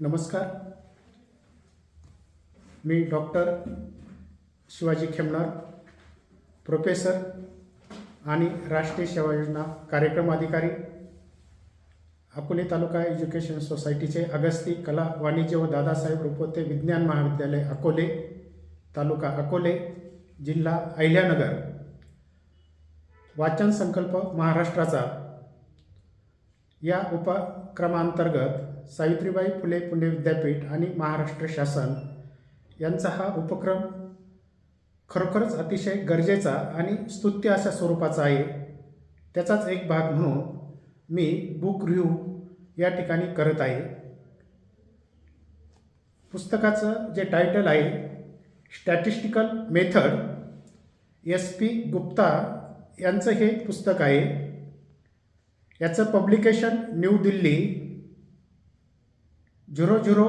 नमस्कार. मी doctor Shivaji Khemnar professor आणि राष्ट्रीय सेवा योजना कार्यक्रम अधिकारी अकोले तालुका एज्युकेशन सोसायटीचे अगस्ती कला वाणिज्य व दादासाहेब रुपोते विज्ञान महाविद्यालय अकोले तालुका अकोले जिल्हा अहिल्यानगर. वाचन संकल्प महाराष्ट्राचा. या उपक्रमांतर्गत सावित्रीबाई फुले पुणे विद्यापीठ आणि महाराष्ट्र शासन यांचा हा उपक्रम खरोखरच अतिशय गरजेचा आणि स्तुत्य अशा स्वरूपाचा आहे. त्याचाच एक भाग म्हणून मी बुक रिव्ह्यू या ठिकाणी करत आहे. पुस्तकाचं जे टायटल आहे statistical method S P Gupta यांचं हे पुस्तक आहे. याचं publication New Delhi zero zero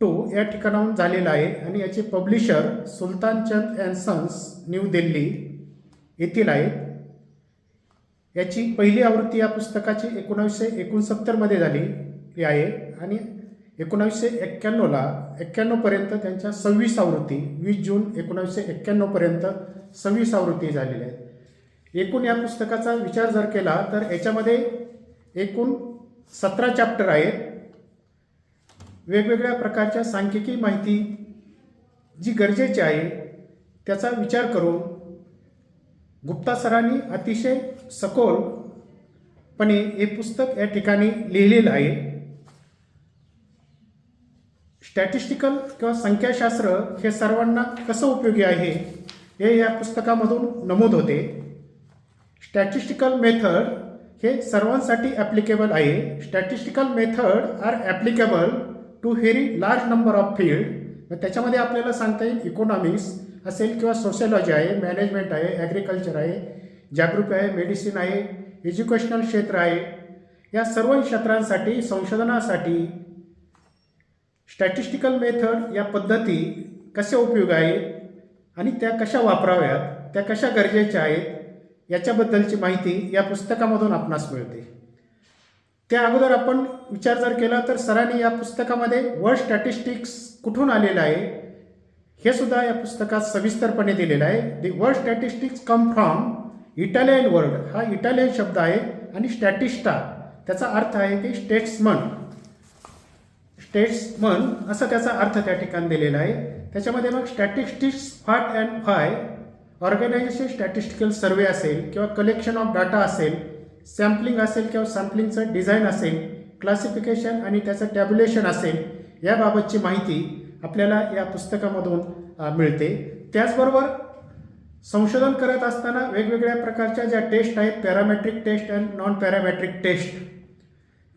two या ठिकाणाहून झालेला आहे आणि याचे publisher Sultanchand and sons New Delhi येथील आहेत. याची पहिली आवृत्ती या पुस्तकाची एकोणावीसशे एकोणसत्तरमध्ये झाली आहे आणि एकोणावीसशे एक्क्याण्णवला एक्क्याण्णवपर्यंत त्यांच्या सव्वीस आवृत्ती वीस जून एकोणावीसशे एक्क्याण्णवपर्यंत सव्वीस आवृत्ती झालेल्या आहेत. एकूण या पुस्तकाचा विचार जर केला तर याच्यामध्ये एकूण सतरा चॅप्टर आहेत. वेगवेगळ्या प्रकारच्या सांख्यिकी माहिती जी गरजेची आहे त्याचा विचार करून गुप्ता सरांनी अतिशय सखोलपणे हे पुस्तक या ठिकाणी लिहिलेलं आहे. स्टॅटिस्टिकल किंवा संख्याशास्त्र हे सर्वांना कसं उपयोगी आहे हे या पुस्तकामधून नमूद होते. स्टॅटिस्टिकल मेथड हे सर्वांसाठी ॲप्लिकेबल आहे. Statistical method are applicable to very large number of field त्याच्यामध्ये आपल्याला सांगता येईल इकॉनॉमिक्स असेल किंवा सोशलॉजी आहे मॅनेजमेंट आहे ॲग्रिकल्चर आहे जागृती आहे मेडिसिन आहे एज्युकेशनल क्षेत्र आहे. या सर्व क्षेत्रांसाठी संशोधनासाठी स्टॅटिस्टिकल मेथड या पद्धती कशा उपयोग आहेत आणि त्या कशा वापराव्यात त्या कशा गरजेच्या आहेत याच्याबद्दलची माहिती या पुस्तकामधून आपणास मिळते. त्या अगोदर आपण विचार जर केला तर सरांनी या पुस्तकामध्ये वर्ल्ड स्टॅटिस्टिक्स कुठून आलेलं आहे हे सुद्धा या पुस्तकात सविस्तरपणे दिलेलं आहे. The world statistics come from Italian word हा इटालियन शब्द आहे आणि स्टॅटिस्टा त्याचा अर्थ आहे की स्टेट्समन स्टेट्समन असं त्याचा अर्थ त्या ठिकाणी दिलेला आहे. त्याच्यामध्ये मग स्टॅटिस्टिक्स फाट अँड फाय ऑर्गनायझेशन स्टॅटिस्टिकल सर्वे असेल किंवा कलेक्शन ऑफ डाटा असेल सॅम्पलिंग असेल किंवा सॅम्पलिंगचं डिझाईन असेल क्लासिफिकेशन आणि त्याचं टॅब्युलेशन असेल याबाबतची माहिती आपल्याला या पुस्तकामधून मिळते. त्याचबरोबर संशोधन करत असताना वेगवेगळ्या प्रकारच्या ज्या टेस्ट आहेत parametric test and non parametric test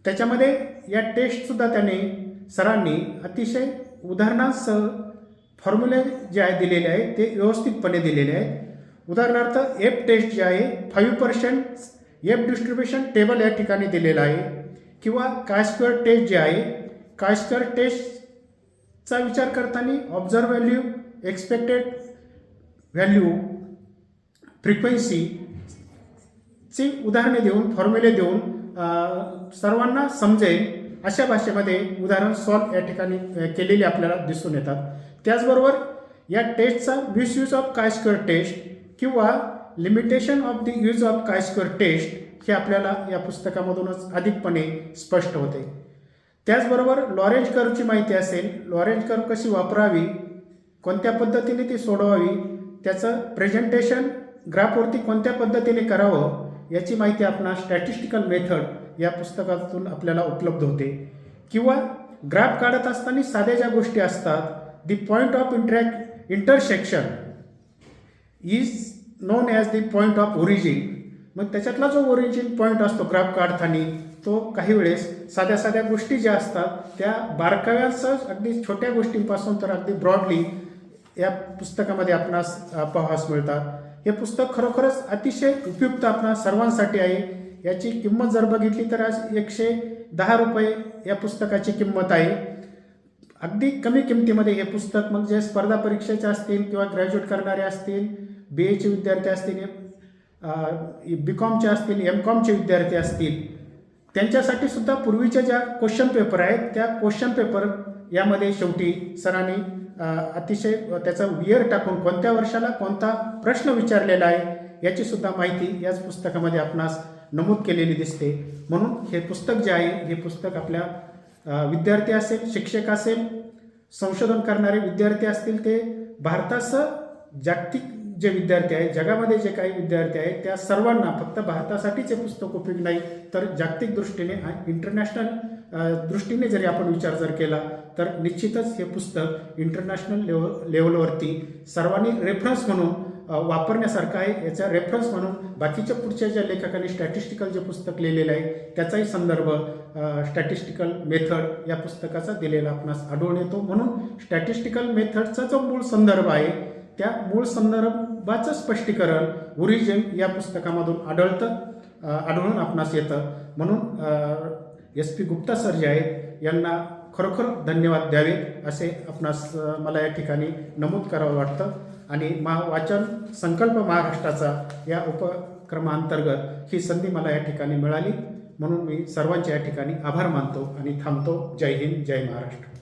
त्याच्यामध्ये या टेस्टसुद्धा त्याने सरांनी अतिशय उदाहरणासह फॉर्म्युले जे आहे दिलेले आहेत ते व्यवस्थितपणे दिलेले आहेत. उदाहरणार्थ एफ टेस्ट जे आहे five percent F distribution table या ठिकाणी दिलेलं आहे. किंवा काय स्क्वेअर टेस्ट जे आहे काय स्क्वेअर टेस्टचा विचार करताना observe value expected value frequency चे उदाहरणे देऊन फॉर्म्युले देऊन सर्वांना समजेल अशा भाषेमध्ये उदाहरण सॉल्व या ठिकाणी केलेली आपल्याला दिसून येतात. त्याचबरोबर या टेस्टचा misuse of chi square test किंवा limitation of the use of chi square test हे आपल्याला या पुस्तकामधूनच अधिकपणे स्पष्ट होते. त्याचबरोबर लॉरेंज कर्वची माहिती असेल लॉरेंज कर्व कशी वापरावी कोणत्या पद्धतीने ती सोडवावी त्याचं प्रेझेंटेशन ग्राफवरती कोणत्या पद्धतीने करावं याची माहिती आपणा स्टॅटिस्टिकल मेथड या पुस्तकातून आपल्याला उपलब्ध होते. किंवा ग्राफ काढत असताना साध्या ज्या गोष्टी असतात the point of interact intersection is known as the point of origin मग त्याच्यातला जो ओरिजिन पॉईंट असतो ग्राफ काढताना तो काही वेळेस साध्या साध्या गोष्टी ज्या असतात त्या बारकाव्यासह अगदी छोट्या गोष्टींपासून तर अगदी ब्रॉडली या पुस्तकामध्ये आपणास अ, पाहास मिळतात. हे पुस्तक खरोखरच अतिशय उपयुक्त आपणा सर्वांसाठी आहे. याची किंमत जर बघितली तर आज एकशे दहा रुपये या पुस्तकाची किंमत आहे. अगदी कमी किमतीमध्ये हे पुस्तक मग जे स्पर्धा परीक्षेचे असतील किंवा ग्रॅज्युएट करणारे असतील बी एचे विद्यार्थी असतील बी कॉमचे असतील एम कॉमचे विद्यार्थी असतील त्यांच्यासाठी सुद्धा पूर्वीच्या ज्या क्वेश्चन पेपर आहेत त्या क्वेश्चन पेपर यामध्ये शेवटी सरांनी अतिशय त्याचा वियर टाकून कोणत्या वर्षाला कोणता प्रश्न विचारलेला आहे याची सुद्धा माहिती याच पुस्तकामध्ये आपणास नमूद केलेली दिसते. म्हणून हे पुस्तक जे आहे हे पुस्तक आपल्या विद्यार्थी असेल शिक्षक असेल संशोधन करणारे विद्यार्थी असतील ते भारतासह जागतिक जे विद्यार्थी आहेत जगामध्ये जे काही विद्यार्थी आहेत त्या सर्वांना फक्त भारतासाठीच हे पुस्तक उपयोग नाही तर जागतिक दृष्टीने इंटरनॅशनल दृष्टीने जरी आपण विचार जर केला तर निश्चितच हे पुस्तक इंटरनॅशनल लेवल लेवलवरती सर्वांनी रेफरन्स म्हणून वापरण्यासारखं आहे. याचा रेफरन्स म्हणून बाकीच्या पुढच्या ज्या लेखकांनी स्टॅटिस्टिकल जे पुस्तक लिहिलेलं आहे त्याचाही संदर्भ स्टॅटिस्टिकल मेथड या पुस्तकाचा दिलेला आपणास आढळून येतो. म्हणून स्टॅटिस्टिकल मेथडचा जो मूळ संदर्भ आहे त्या मूळ संदर्भ संदर्भाचं स्पष्टीकरण ओरिजिन या पुस्तकामधून आढळतं आढळून आपणास येतं. म्हणून एस पी गुप्ता सर जे आहेत यांना खरोखर धन्यवाद द्यावे असे आपणास मला या ठिकाणी नमूद करावं वाटतं. आणि महा वाचन संकल्प महाराष्ट्राचा या उपक्रमांतर्गत ही संधी मला या ठिकाणी मिळाली. म्हणून मी सर्वांचे या ठिकाणी आभार मानतो आणि थांबतो. जय हिंद जय महाराष्ट्र.